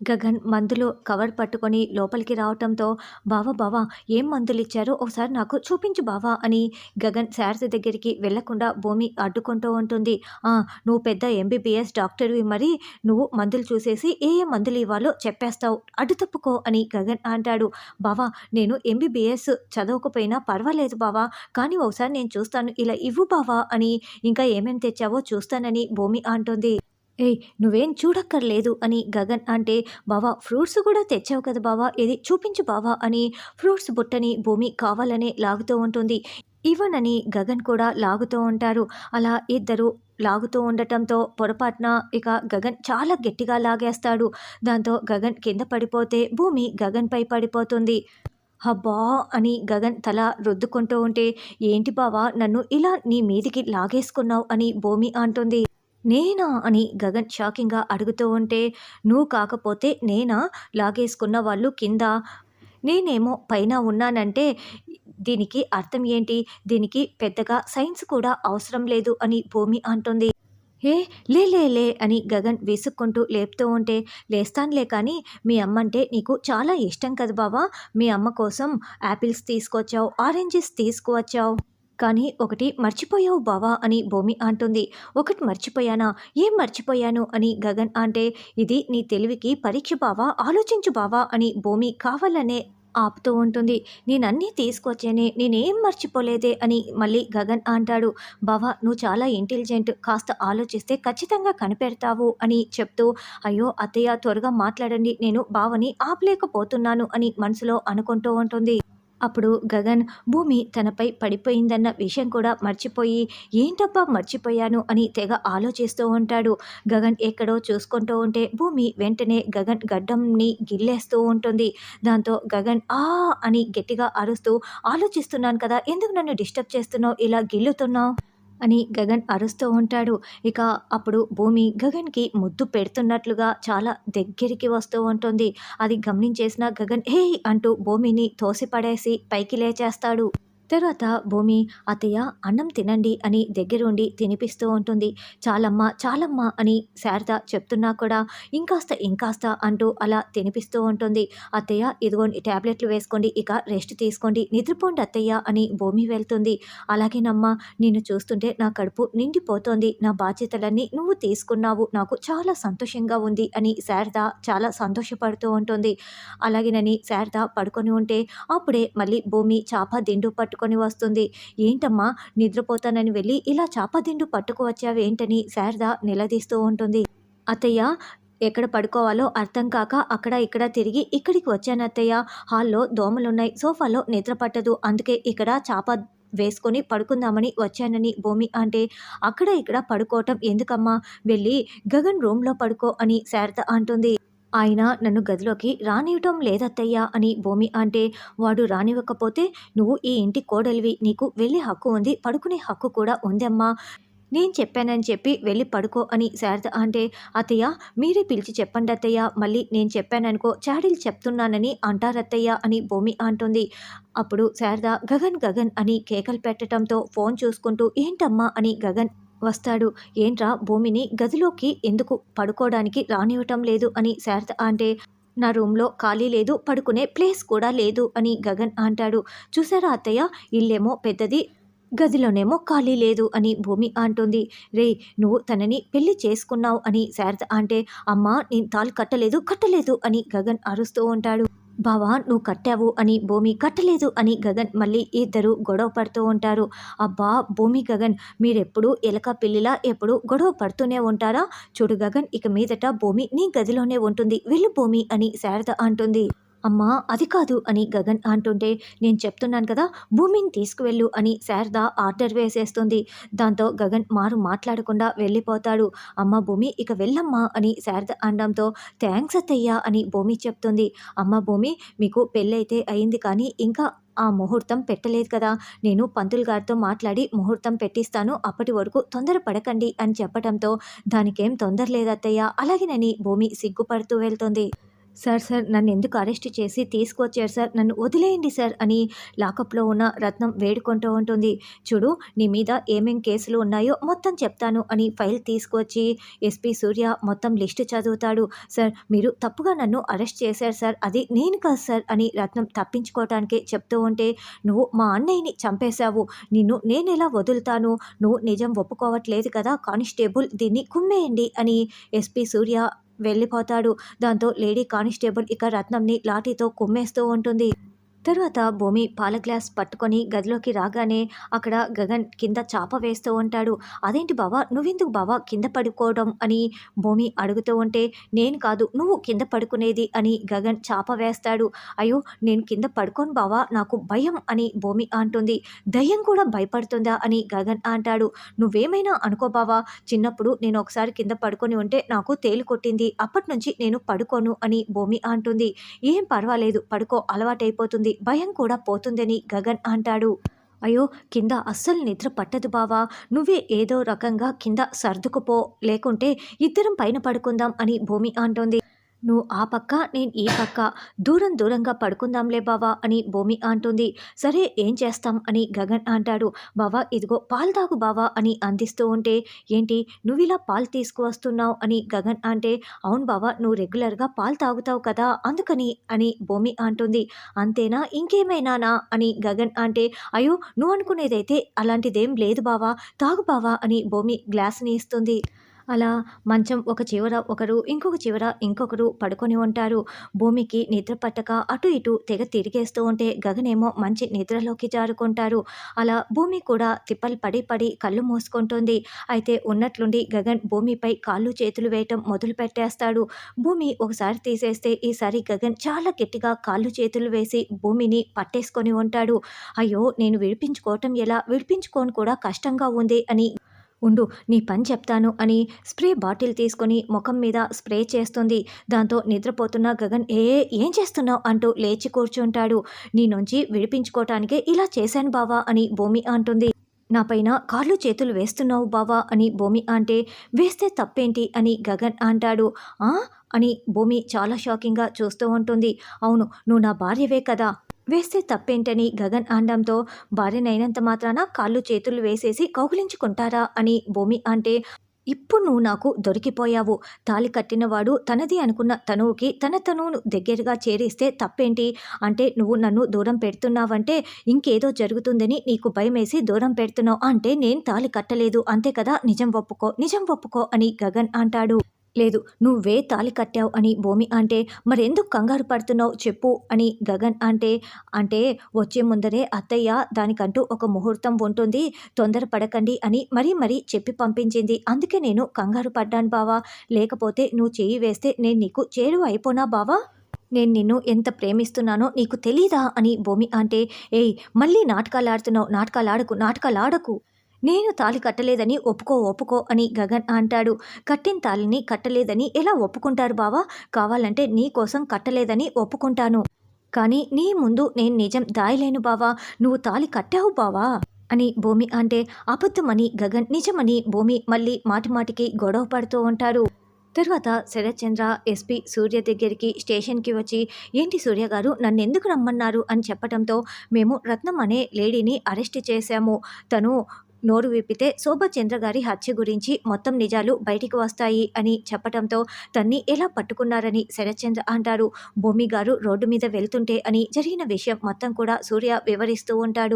గగన్ మందులు కవర్ పట్టుకొని లోపలికి రావటంతో బావా బావా ఏం మందులు ఇచ్చారో ఒకసారి నాకు చూపించు బావా అని గగన్ శారద దగ్గరికి వెళ్ళకుండా భూమి అడ్డుకుంటూ ఉంటుంది. "ఆ, నువ్వు పెద్ద ఎంబీబీఎస్ డాక్టర్వి మరి నువ్వు మందులు చూసేసి ఏ ఏ మందులు ఇవ్వాలో చెప్పేస్తావు అడ్డు తప్పుకో అని గగన్ అంటాడు. బావా నేను ఎంబీబీఎస్ చదవకపోయినా పర్వాలేదు బావా కానీ ఒకసారి నేను చూస్తాను ఇలా ఇవ్వు బావా అని ఇంకా ఏమేమి తెచ్చావో చూస్తానని భూమి అంటుంది. ఏయ్ నువ్వేం చూడక్కర్లేదు అని గగన్ అంటే బావా ఫ్రూట్స్ కూడా తెచ్చావు కదా బావా ఇది చూపించు బావా అని ఫ్రూట్స్ బుట్టని భూమి కావాలనే లాగుతూ ఉంటుంది. ఇవ్వనని గగన్ కూడా లాగుతూ ఉంటారు. అలా ఇద్దరు లాగుతూ ఉండటంతో పొరపాటున ఇక గగన్ చాలా గట్టిగా లాగేస్తాడు. దాంతో గగన్ కింద పడిపోతే భూమి గగన్పై పడిపోతుంది. అబ్బా అని గగన్ తల రుద్దుకుంటూ ఉంటే ఏంటి బావా నన్ను ఇలా నీ మీదికి లాగేసుకున్నావు అని భూమి అంటుంది. నేనా అని గగన్ షాకింగ్గా అడుగుతూ ఉంటే నువ్వు కాకపోతే నేనా? లాగేసుకున్న వాళ్ళు కింద. నేనేమో పైన ఉన్నానంటే దీనికి అర్థం ఏంటి? దీనికి పెద్దగా సైన్స్ కూడా అవసరం లేదు అని భూమి అంటుంది. ఏ లే లే లే అని గగన్ వేసుకుంటూ లేపుతూ ఉంటే లేస్తానులే కానీ మీ అమ్మ అంటే నీకు చాలా ఇష్టం కదా బావా. మీ అమ్మ కోసం యాపిల్స్ తీసుకొచ్చావు ఆరెంజెస్ తీసుకువచ్చావు. కానీ ఒకటి మర్చిపోయావు బావా అని భూమి అంటుంది. ఒకటి మర్చిపోయానా? ఏం మర్చిపోయాను అని గగన్ అంటే ఇది నీ తెలివికి పరీక్ష బావా? ఆలోచించు బావా అని భూమి కావాలనే ఆపుతూ ఉంటుంది. నేనన్నీ తీసుకొచ్చానే నేనేం మర్చిపోలేదే అని మళ్ళీ గగన్ అంటాడు. బావా నువ్వు చాలా ఇంటెలిజెంట్ కాస్త ఆలోచిస్తే ఖచ్చితంగా కనిపెడతావు అని చెప్తూ అయ్యో అత్తయ్య త్వరగా మాట్లాడండి నేను బావని ఆపలేకపోతున్నాను అని మనసులో అనుకుంటూ ఉంటుంది. అప్పుడు గగన్ భూమి తనపై పడిపోయిందన్న విషయం కూడా మర్చిపోయి ఏంటబ్బా మర్చిపోయాను అని తెగ ఆలోచిస్తూ ఉంటాడు. గగన్ ఎక్కడో చూసుకుంటూ ఉంటే భూమి వెంటనే గగన్ గడ్డంని గిల్లేస్తూ ఉంటుంది. దాంతో గగన్ ఆ అని గట్టిగా అరుస్తూ ఆలోచిస్తున్నాను కదా ఎందుకు నన్ను డిస్టర్బ్ చేస్తున్నావు ఇలా గిల్లుతున్నావు? అని గగన్ అరుస్తూ ఉంటాడు. ఇక అప్పుడు భూమి గగన్కి ముద్దు పెడుతున్నట్లుగా చాలా దగ్గరికి వస్తూ ఉంటుంది. అది గమనించేసిన గగన్ హే అంటూ భూమిని తోసిపడేసి పైకి లేచేస్తాడు. తర్వాత భూమి అత్తయ్య అన్నం తినండి అని దగ్గరుండి తినిపిస్తూ ఉంటుంది. చాలమ్మ చాలమ్మ అని శారద చెప్తున్నా కూడా ఇంకాస్త ఇంకాస్త అంటూ అలా తినిపిస్తూ ఉంటుంది. అత్తయ్య ఇదిగోండి ట్యాబ్లెట్లు వేసుకోండి ఇక రెస్ట్ తీసుకోండి నిద్రపోండి అత్తయ్య అని భూమి వెళ్తుంది. అలాగేనమ్మా నిన్ను చూస్తుంటే నా కడుపు నిండిపోతోంది. నా బాధ్యతలన్నీ నువ్వు తీసుకున్నావు. నాకు చాలా సంతోషంగా ఉంది అని శారద చాలా సంతోషపడుతూ ఉంటుంది. అలాగేనని శారద పడుకొని ఉంటే అప్పుడే మళ్ళీ భూమి చాప దిండు పట్టుకొని వస్తుంది. ఏంటమ్మా? నిద్రపోతానని వెళ్ళి ఇలా చాపదిండు పట్టుకు వచ్చావేంటని శారద నిలదీస్తూ ఉంటుంది. అత్తయ్య ఎక్కడ పడుకోవాలో అర్థం కాక అక్కడ ఇక్కడ తిరిగి ఇక్కడికి వచ్చాను అత్తయ్య. హాల్లో దోమలున్నాయి. సోఫాలో నిద్ర పట్టదు. అందుకే ఇక్కడ చాప వేసుకొని పడుకుందామని వచ్చానని భూమి అంటే అక్కడ ఇక్కడ పడుకోవటం ఎందుకమ్మా? వెళ్ళి గగన్ రూమ్లో పడుకో అని శారద అంటుంది. ఆయన నన్ను గదిలోకి రానివ్వటం లేదత్తయ్యా అని భూమి అంటే వాడు రానివ్వకపోతే నువ్వు ఈ ఇంటి కోడలివి నీకు వెళ్ళే హక్కు ఉంది పడుకునే హక్కు కూడా ఉందమ్మా. నేను చెప్పానని చెప్పి వెళ్ళి పడుకో అని శారద అంటే అత్తయ్య మీరే పిలిచి చెప్పండి అత్తయ్య మళ్ళీ నేను చెప్పాననుకో చాడీలు చెప్తున్నానని అంటారత్తయ్య అని భూమి అంటుంది. అప్పుడు శారద గగన్ గగన్ అని కేకలు పెట్టడంతో ఫోన్ చూసుకుంటూ ఏంటమ్మా? అని గగన్ వస్తాడు. ఏంట్రా భూమిని గదిలోకి ఎందుకు పడుకోవడానికి రానివ్వటం లేదు అని శారద అంటే నా రూమ్లో ఖాళీ లేదు పడుకునే ప్లేస్ కూడా లేదు అని గగన్ అంటాడు. చూసారా అత్తయ్య? ఇల్లేమో పెద్దది గదిలోనేమో ఖాళీ లేదు అని భూమి అంటుంది. రే నువ్వు తనని పెళ్ళి చేసుకున్నావు అని శారద అంటే అమ్మా నేను తాళి కట్టలేదు కట్టలేదు అని గగన్ అరుస్తూ ఉంటాడు. బావా నువ్వు కట్టావు అని భూమి కట్టలేదు అని గగన్ మళ్ళీ ఇద్దరు గొడవ పడుతూ ఉంటారు. అబ్బా భూమి గగన్ మీరెప్పుడు ఎలక పిల్లిలా ఎప్పుడు గొడవ పడుతూనే ఉంటారా? చూడు గగన్ ఇక మీదట భూమి నీ గదిలోనే ఉంటుంది. వెళ్ళు భూమి అని శారద అంటుంది. అమ్మా అది కాదు అని గగన్ అంటుంటే నేను చెప్తున్నాను కదా భూమిని తీసుకువెళ్ళు అని శారద ఆర్డర్ వేసేస్తుంది. దాంతో గగన్ మారు మాట్లాడకుండా వెళ్ళిపోతాడు. అమ్మ భూమి ఇక వెళ్ళమ్మా అని శారద అనడంతో థ్యాంక్స్ అత్తయ్యా అని భూమి చెప్తుంది. అమ్మ భూమి మీకు పెళ్ళైతే అయింది కానీ ఇంకా ఆ ముహూర్తం పెట్టలేదు కదా. నేను పంతులు గారితో మాట్లాడి ముహూర్తం పెట్టిస్తాను. అప్పటి వరకు తొందర పడకండి అని చెప్పడంతో దానికేం తొందర లేదత్తయ్య అలాగేనని భూమి సిగ్గుపడుతూ వెళ్తుంది. సార్ సార్ నన్ను ఎందుకు అరెస్ట్ చేసి తీసుకొచ్చారు సార్? నన్ను వదిలేయండి సార్ అని లాకప్లో ఉన్న రత్నం వేడుకుంటూ ఉంటుంది. చూడు నీ మీద ఏమేం కేసులు ఉన్నాయో మొత్తం చెప్తాను అని ఫైల్ తీసుకొచ్చి ఎస్పీ సూర్య మొత్తం లిస్టు చదువుతాడు. సార్ మీరు తప్పుగా నన్ను అరెస్ట్ చేశారు సార్ అది నేను కాదు సార్ అని రత్నం తప్పించుకోవటానికి చెప్తూ ఉంటే నువ్వు మా అన్నయ్యని చంపేశావు. నిన్ను నేను ఎలా వదులుతాను? నువ్వు నిజం ఒప్పుకోవట్లేదు కదా కానిస్టేబుల్ దీన్ని కుమ్మేయండి అని ఎస్పీ సూర్య వెళ్ళిపోతాడు. దాంతో లేడీ కానిస్టేబుల్ ఇక రత్నంని లాఠీతో కుమ్మేస్తూ ఉంటుంది. తర్వాత భూమి పాల గ్లాస్ పట్టుకొని గదిలోకి రాగానే అక్కడ గగన్ కింద చాప వేస్తూ ఉంటాడు. అదేంటి బావా? నువ్వెందుకు బావా కింద పడుకోవడం? అని భూమి అడుగుతూ ఉంటే నేను కాదు నువ్వు కింద పడుకునేది అని గగన్ చాప వేస్తాడు. అయ్యో నేను కింద పడుకోను బావా నాకు భయం అని భూమి అంటుంది. దయ్యం కూడా భయపడుతుందా? అని గగన్ అంటాడు. నువ్వేమైనా అనుకో బావా చిన్నప్పుడు నేను ఒకసారి కింద పడుకొని ఉంటే నాకు తేలు కొట్టింది. అప్పటి నుంచి నేను పడుకోను అని భూమి అంటుంది. ఏం పర్వాలేదు పడుకో అలవాటైపోతుంది. భయం కూడా పోతుందని గగన్ అంటాడు. అయ్యో కింద అస్సలు నిద్ర పట్టదు బావా. నువ్వే ఏదో రకంగా కింద సర్దుకుపో. లేకుంటే ఇద్దరం పైన పడుకుందాం అని భూమి అంటోంది. నువ్వు ఆ పక్క నేను ఈ పక్క. దూరం దూరంగా పడుకుందాంలే బావా అని భూమి అంటుంది. సరే ఏం చేస్తాం అని గగన్ అంటాడు. బావా ఇదిగో పాలు తాగు బావా అని అందిస్తూ ఉంటే ఏంటి నువ్వు ఇలా పాలు తీసుకువస్తున్నావు అని గగన్ అంటే అవును బావా నువ్వు రెగ్యులర్గా పాలు తాగుతావు కదా అందుకని అని భూమి అంటుంది. అంతేనా ఇంకేమైనానా అని గగన్ అంటే అయ్యో నువ్వు అనుకునేదైతే అలాంటిదేం లేదు బావా తాగు బావా అని భూమి గ్లాస్ని ఇస్తుంది. అలా మంచం ఒక చివర ఒకరు ఇంకొక చివర ఇంకొకరు పడుకొని ఉంటారు. భూమికి నిద్ర పట్టక అటు ఇటు తెగ తిరిగేస్తూ ఉంటే గగనేమో మంచి నిద్రలోకి జారుకుంటారు. అలా భూమి కూడా తిప్పలు పడి పడి కళ్ళు మూసుకుంటుంది. అయితే ఉన్నట్లుండి గగన్ భూమిపై కాళ్ళు చేతులు వేయటం మొదలు పెట్టేస్తాడు. భూమి ఒకసారి తీసేస్తే ఈసారి గగన్ చాలా గట్టిగా కాళ్ళు చేతులు వేసి భూమిని పట్టేసుకొని ఉంటాడు. అయ్యో నేను విడిపించుకోవటం ఎలా? విడిపించుకోని కూడా కష్టంగా ఉంది అని ఉండు నీ పని చెప్తాను అని స్ప్రే బాటిల్ తీసుకొని ముఖం మీద స్ప్రే చేస్తుంది. దాంతో నిద్రపోతున్న గగన్ ఏ ఏం చేస్తున్నావు? అంటూ లేచి కూర్చుంటాడు. నీ నుంచి విడిపించుకోవటానికే ఇలా చేశాను బావా అని భూమి అంటుంది. నా పైన కాళ్ళు చేతులు వేస్తున్నావు బావా అని భూమి అంటే వేస్తే తప్పేంటి? అని గగన్ అంటాడు. ఆ? అని భూమి చాలా షాకింగ్గా చూస్తూ ఉంటుంది. అవును నువ్వు నా భార్యవే కదా. వేస్తే తప్పేంటని గగన్ అనడంతో భార్యనైనంత మాత్రాన కాళ్ళు చేతులు వేసేసి కౌగులించుకుంటారా అని భూమి అంటే ఇప్పుడు నువ్వు నాకు దొరికిపోయావు. తాలి కట్టినవాడు తనది అనుకున్న తనువుకి తన తనువును దగ్గరగా చేరిస్తే తప్పేంటి? అంటే నువ్వు నన్ను దూరం పెడుతున్నావంటే ఇంకేదో జరుగుతుందని నీకు భయమేసి దూరం పెడుతున్నావు అంటే నేను తాలి కట్టలేదు. అంతే కదా? నిజం ఒప్పుకో నిజం ఒప్పుకో అని గగన్ అంటాడు. లేదు నువ్వే తాలి కట్టావు అని భూమి అంటే మరెందుకు కంగారు పడుతున్నావు చెప్పు అని గగన్ అంటే అంటే వచ్చే ముందరే అత్తయ్య దానికంటూ ఒక ముహూర్తం ఉంటుంది తొందరపడకండి అని మరీ మరీ చెప్పి పంపించింది. అందుకే నేను కంగారు పడ్డాను బావా. లేకపోతే నువ్వు చెయ్యి వేస్తే నేను నీకు చేరువ అయిపోనా బావా? నేను నిన్ను ఎంత ప్రేమిస్తున్నానో నీకు తెలీదా అని భూమి అంటే ఏయ్ మళ్ళీ నాటకాలు ఆడుతున్నావు నాటకాలు ఆడకు నాటకాలు ఆడకు. నేను తాళి కట్టలేదని ఒప్పుకో ఒప్పుకో అని గగన్ అంటాడు. కట్టిన తాళిని కట్టలేదని ఎలా ఒప్పుకుంటారు బావా? కావాలంటే నీ కోసం కట్టలేదని ఒప్పుకుంటాను. కానీ నీ ముందు నేను నిజం దాయలేను బావా. నువ్వు తాళి కట్టావు బావా? అని భూమి అంటే అబద్ధమని గగన్ నిజమని భూమి మళ్ళీ మాటిమాటికి గొడవ పడుతూ ఉంటారు. తర్వాత శరత్చంద్ర ఎస్పీ సూర్య దగ్గరికి స్టేషన్కి వచ్చి ఏంటి సూర్య గారు నన్ను ఎందుకు రమ్మన్నారు? అని చెప్పడంతో మేము రత్నం అనే లేడీని అరెస్ట్ చేశాము. తను నోరు విప్పితే శోభచంద్ర గారి హత్య గురించి మొత్తం నిజాలు బయటికి వస్తాయి అని చెప్పటంతో తన్ని ఎలా పట్టుకున్నారని శరత్చంద్ర అంటారు. భూమి గారు రోడ్డు మీద వెళ్తుంటే అని జరిగిన విషయం మొత్తం కూడా సూర్య వివరిస్తూ ఉంటాడు.